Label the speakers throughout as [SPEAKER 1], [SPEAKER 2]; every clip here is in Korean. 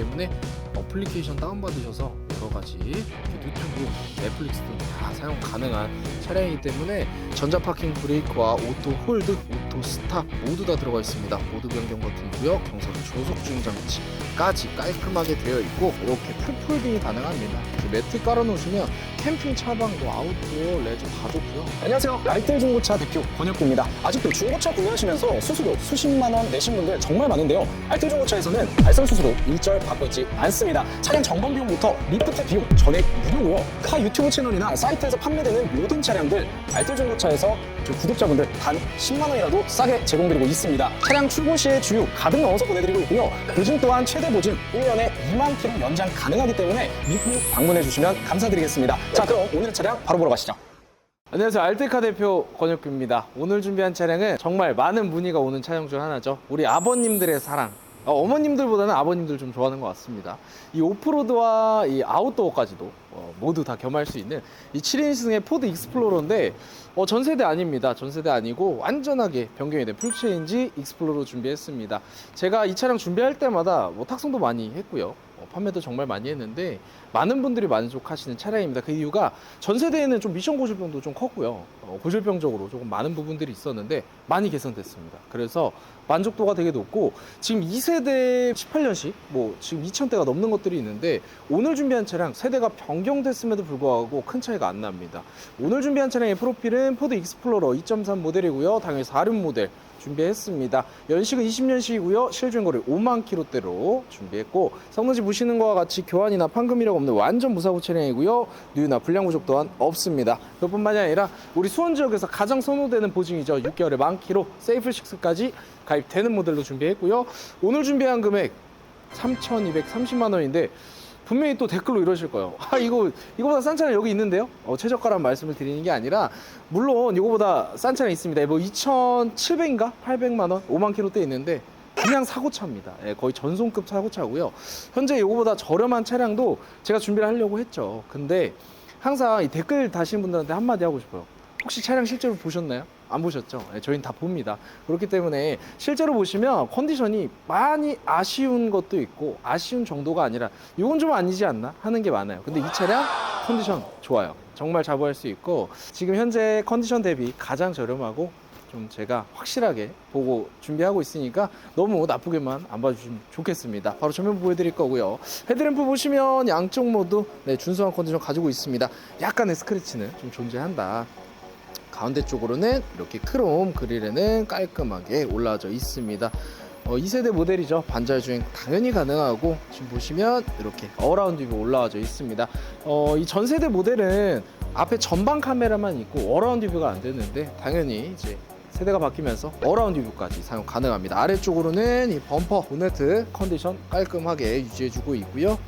[SPEAKER 1] 때문에 어플리케이션 다운받으셔서 여러 가지 유튜브, 넷플릭스 등 다 사용 가능한 차량이기 때문에 전자 파킹 브레이크와 오토 홀드, 오토 스탑 모두 다 들어가 있습니다. 모드 변경 버튼이고요. 경사로 조속 주행 장치 까지 깔끔하게 되어 있고 이렇게 풀폴딩이 가능합니다. 매트 깔아놓으시면 캠핑 차방도 아웃도어 레저 다 좋고요.
[SPEAKER 2] 안녕하세요. 알뜰 중고차 대표 권혁구입니다. 아직도 중고차 구매하시면서 수수료 수십만 원 내신 분들 정말 많은데요. 알뜰 중고차에서는 발생 수수료 일절 받고 있지 않습니다. 차량 점검 비용부터 리프트 비용 전액 무료고요. 카 유튜브 채널이나 사이트에서 판매되는 모든 차량들 알뜰 중고차에서 저 구독자분들 단 10만 원이라도 싸게 제공드리고 있습니다. 차량 출고 시에 주유 가득 넣어서 보내드리고 있고요. 보증 또한 최대 보증 1년에 2만 킬로 연장 가능하기 때문에 미국 방문해 주시면 감사드리겠습니다. 자 그럼 오늘 차량 바로 보러 가시죠.
[SPEAKER 1] 안녕하세요. 알뜰카 대표 권혁규입니다. 오늘 준비한 차량은 정말 많은 문의가 오는 차량 중 하나죠. 우리 아버님들의 사랑. 어, 어머님들보다는 아버님들 좀 좋아하는 것 같습니다. 이 오프로드와 이 아웃도어까지도 어, 모두 다 겸할 수 있는 이 7인승의 포드 익스플로러인데 어, 전 세대 아닙니다. 전 세대 아니고 완전하게 변경이 된 풀체인지 익스플로러 준비했습니다. 제가 이 차량 준비할 때마다 뭐 탁송도 많이 했고요. 어, 판매도 정말 많이 했는데 많은 분들이 만족하시는 차량입니다. 그 이유가 전 세대에는 좀 미션 고질병도 좀 컸고요. 어, 고질병적으로 조금 많은 부분들이 있었는데 많이 개선됐습니다. 그래서 만족도가 되게 높고 지금 2세대 18년식 뭐 지금 2000대가 넘는 것들이 있는데 오늘 준비한 차량 세대가 변경됐음에도 불구하고 큰 차이가 안 납니다. 오늘 준비한 차량의 프로필은 포드 익스플로러 2.3 모델이고요. 당연히 4륜 모델 준비했습니다. 연식은 20년식이고요. 실주행거리 5만 킬로대로 준비했고 성능지 보시는 것과 같이 교환이나 판금이라고 없는 완전 무사고 차량이고요. 누유나 불량 부족 또한 없습니다. 그뿐만이 아니라 우리 수원 지역에서 가장 선호되는 보증이죠. 6개월에 만 킬로 세이프식스까지 가입되는 모델로 준비했고요. 오늘 준비한 금액 3,230만 원인데 분명히 또 댓글로 이러실 거예요. 아 이거 이거보다 싼 차량 여기 있는데요. 어, 최저가란 말씀을 드리는 게 아니라 물론 이거보다 싼 차량 있습니다. 뭐 2,700인가 800만 원, 5만 킬로대 있는데 그냥 사고차입니다. 예, 거의 전송급 사고차고요. 현재 이거보다 저렴한 차량도 제가 준비를 하려고 했죠. 근데 항상 이 댓글 다시는 분들한테 한마디 하고 싶어요. 혹시 차량 실제로 보셨나요? 안 보셨죠? 네, 저희는 다 봅니다. 그렇기 때문에 실제로 보시면 컨디션이 많이 아쉬운 것도 있고 아쉬운 정도가 아니라 이건 좀 아니지 않나 하는 게 많아요. 근데 이 차량 컨디션 좋아요. 정말 자부할 수 있고 지금 현재 컨디션 대비 가장 저렴하고 좀 제가 확실하게 보고 준비하고 있으니까 너무 나쁘게만 안 봐주시면 좋겠습니다. 바로 전면 보여드릴 거고요. 헤드램프 보시면 양쪽 모두 네, 준수한 컨디션 가지고 있습니다. 약간의 스크래치는 좀 존재한다. 가운데 쪽으로는 이렇게 크롬 그릴에는 깔끔하게 올라져 있습니다. 어, 2세대 모델이죠. 반절 주행 당연히 가능하고 지금 보시면 이렇게 어라운드 뷰 올라와져 있습니다. 어, 이 전 세대 모델은 앞에 전방 카메라만 있고 어라운드 뷰가 안 되는데 당연히 이제 세대가 바뀌면서 어라운드 뷰까지 사용 가능합니다. 아래쪽으로는 이 범퍼 보네트 컨디션 깔끔하게 유지해주고 있고요.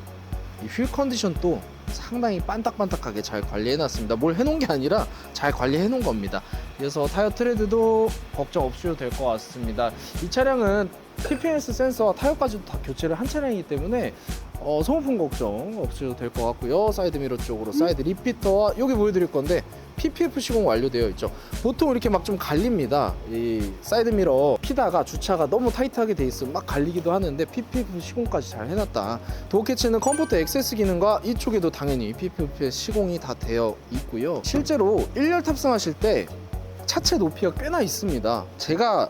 [SPEAKER 1] 이 휠 컨디션도 상당히 반딱반딱하게 잘 관리해놨습니다. 뭘 해놓은 게 아니라 잘 관리해놓은 겁니다. 그래서 타이어 트레드도 걱정 없으셔도 될 것 같습니다. 이 차량은 TPS 센서와 타이어까지도 다 교체를 한 차량이기 때문에 어, 소모품 걱정 없으셔도 될 것 같고요. 사이드 미러 쪽으로 사이드 리피터와 여기 보여드릴 건데 PPF 시공 완료되어 있죠. 보통 이렇게 막 좀 갈립니다. 이 사이드 미러 피다가 주차가 너무 타이트하게 돼 있으면 막 갈리기도 하는데 PPF 시공까지 잘 해놨다. 도어 캐치는 컴포트 액세스 기능과 이쪽에도 당연히 PPF 시공이 다 되어 있고요. 실제로 1열 탑승하실 때 차체 높이가 꽤나 있습니다. 제가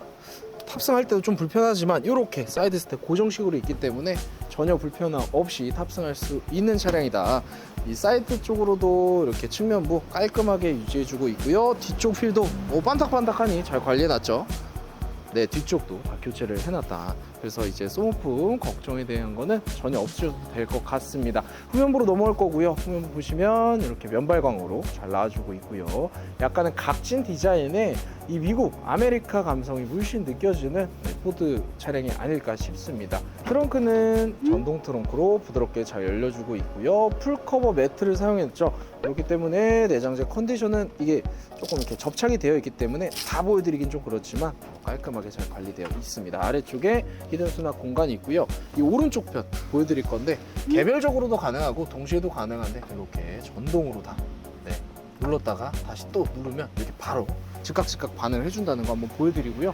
[SPEAKER 1] 탑승할 때도 좀 불편하지만 이렇게 사이드 스텝 고정식으로 있기 때문에 전혀 불편함 없이 탑승할 수 있는 차량이다. 이 사이드 쪽으로도 이렇게 측면부 깔끔하게 유지해주고 있고요. 뒤쪽 휠도 오, 반딱반딱하니 잘 관리해놨죠. 네, 뒤쪽도 다 교체를 해놨다. 그래서 이제 소모품 걱정에 대한 거는 전혀 없으셔도 될 것 같습니다. 후면부로 넘어갈 거고요. 후면부 보시면 이렇게 면발광으로 잘 나와주고 있고요. 약간은 각진 디자인에 이 미국 아메리카 감성이 물씬 느껴지는 네, 포드 차량이 아닐까 싶습니다. 트렁크는 전동 트렁크로 부드럽게 잘 열려주고 있고요. 풀커버 매트를 사용했죠. 그렇기 때문에 내장재 컨디션은 이게 조금 이렇게 접착이 되어 있기 때문에 다 보여드리긴 좀 그렇지만 깔끔하게 잘 관리되어 있습니다. 아래쪽에 히든 수납 공간이 있고요. 이 오른쪽 편 보여드릴 건데 개별적으로도 가능하고 동시에도 가능한데 이렇게 전동으로 다 네, 눌렀다가 다시 또 누르면 이렇게 바로 즉각 즉각 반응을 해준다는 거 한번 보여드리고요.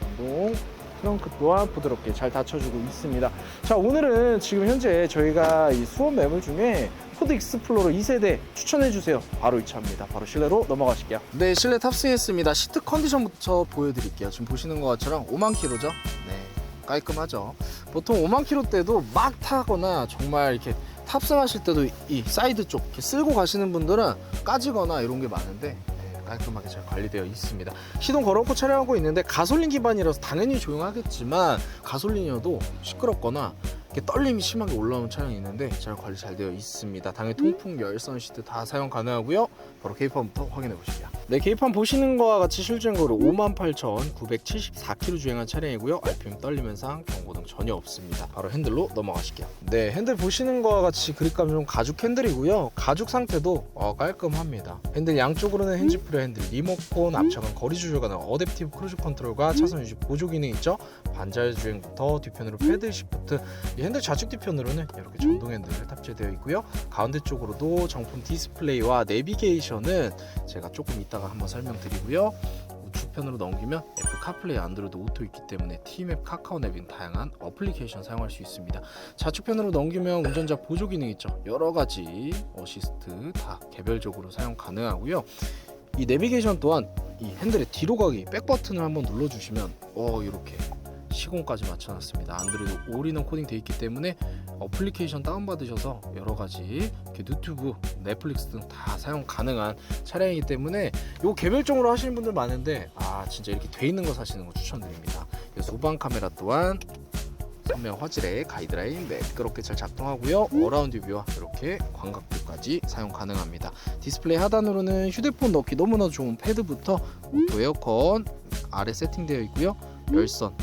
[SPEAKER 1] 전동 트렁크 또한 부드럽게 잘 닫혀주고 있습니다. 자 오늘은 지금 현재 저희가 이 수원 매물 중에 포드 익스플로러 2세대 추천해주세요. 바로 이 차입니다. 바로 실내로 넘어가실게요. 네, 실내 탑승했습니다. 시트 컨디션부터 보여드릴게요. 지금 보시는 것처럼 5만 킬로죠? 네, 깔끔하죠. 보통 5만 킬로 때도 막 타거나 정말 이렇게 탑승하실 때도 이 사이드 쪽 이렇게 쓸고 가시는 분들은 까지거나 이런 게 많은데 네, 깔끔하게 잘 관리되어 있습니다. 시동 걸어놓고 촬영하고 있는데 가솔린 기반이라서 당연히 조용하겠지만 가솔린이어도 시끄럽거나 떨림이 심하게 올라오는 차량이 있는데 잘 관리 잘 되어 있습니다. 당연히 통풍, 열선 시트 다 사용 가능하고요. 바로 케이판부터 확인해 보시죠. 네, 케이판 보시는 거와 같이 실주행거리 58,974km 주행한 차량이고요. RPM 현상, 경고등 전혀 없습니다. 바로 핸들로 넘어가실게요. 네, 핸들 보시는 거와 같이 그립감 좀 가죽 핸들이고요. 가죽 상태도 어, 깔끔합니다. 핸들 양쪽으로는 핸즈프리 핸들, 리모컨, 앞차간 거리 조절 가능, 어댑티브 크루즈 컨트롤과 차선 유지 보조 기능 있죠. 반자율 주행부터 뒤편으로 패들 시프트, 이 핸들 좌측 뒤편으로는 이렇게 전동 핸들 탑재되어 있고요. 가운데 쪽으로도 정품 디스플레이와 내비게이션은 제가 조금 이따 가 한번 설명드리고요. 우측편으로 넘기면 애플 카플레이 안드로이드 오토 있기 때문에 T맵, 카카오맵 등 다양한 어플리케이션 사용할 수 있습니다. 좌측편으로 넘기면 운전자 보조 기능 있죠. 여러 가지 어시스트 다 개별적으로 사용 가능하고요. 이 내비게이션 또한 이 핸들의 뒤로 가기 백 버튼을 한번 눌러주시면 어 이렇게 시공까지 맞춰놨습니다. 안드로이드 올인원 코딩 되어 있기 때문에 어플리케이션 다운받으셔서 여러 가지 유튜브, 넷플릭스 등 다 사용 가능한 차량이기 때문에 요 개별적으로 하시는 분들 많은데 아 진짜 이렇게 돼 있는 거 사시는 거 추천드립니다. 후방 카메라 또한 선명 화질의 가이드라인 매끄럽게 잘 작동하고요. 어라운드 뷰와 이렇게 광각뷰까지 사용 가능합니다. 디스플레이 하단으로는 휴대폰 넣기 너무나 좋은 패드부터 오토 에어컨 아래 세팅되어 있고요. 열선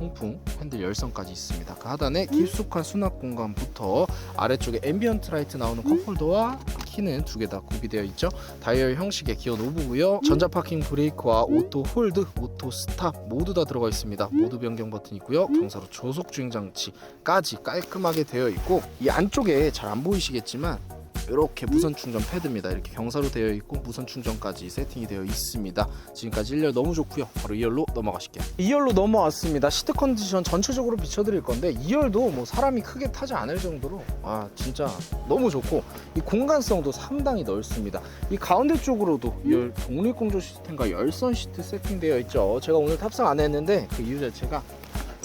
[SPEAKER 1] 통풍 핸들 열선까지 있습니다. 그 하단에 깊숙한 수납 공간부터 아래쪽에 앰비언트 라이트 나오는 컵홀더와 키는 두 개 다 구비되어 있죠. 다이얼 형식의 기어 노브고요. 전자 파킹 브레이크와 오토 홀드, 오토 스탑 모두 다 들어가 있습니다. 모드 변경 버튼 있고요. 경사로 조속 주행 장치까지 깔끔하게 되어 있고 이 안쪽에 잘 안 보이시겠지만 이렇게 무선 충전 패드입니다. 이렇게 경사로 되어 있고 무선 충전까지 세팅이 되어 있습니다. 지금까지 1열 너무 좋고요. 바로 2열로 넘어가실게요. 2열로 넘어왔습니다. 시트 컨디션 전체적으로 비춰드릴 건데 2열도 뭐 사람이 크게 타지 않을 정도로 아 진짜 너무 좋고 이 공간성도 상당히 넓습니다. 이 가운데 쪽으로도 2열 독립공조 시스템과 열선 시트 세팅되어 있죠. 제가 오늘 탑승 안 했는데 그 이유 자체가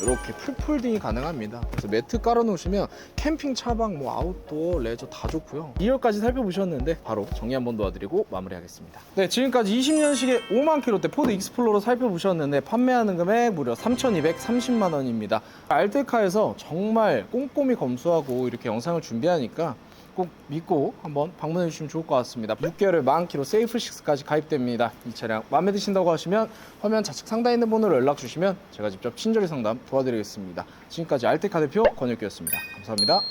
[SPEAKER 1] 이렇게 풀폴딩이 가능합니다. 그래서 매트 깔아놓으시면 캠핑, 차박, 뭐 아웃도어, 레저 다 좋고요. 2열까지 살펴보셨는데 바로 정리 한번 도와드리고 마무리하겠습니다. 네, 지금까지 20년식의 5만 킬로대 포드 익스플로러 살펴보셨는데 판매하는 금액 무려 3,230만 원입니다. 알테카에서 정말 꼼꼼히 검수하고 이렇게 영상을 준비하니까 꼭 믿고 한번 방문해 주시면 좋을 것 같습니다. 6개월에 만 킬로 세이프 6까지 가입됩니다. 이 차량 마음에 드신다고 하시면 화면 좌측 상단에 있는 번호로 연락 주시면 제가 직접 친절히 상담 도와드리겠습니다. 지금까지 알테카 대표 권혁기였습니다. 감사합니다.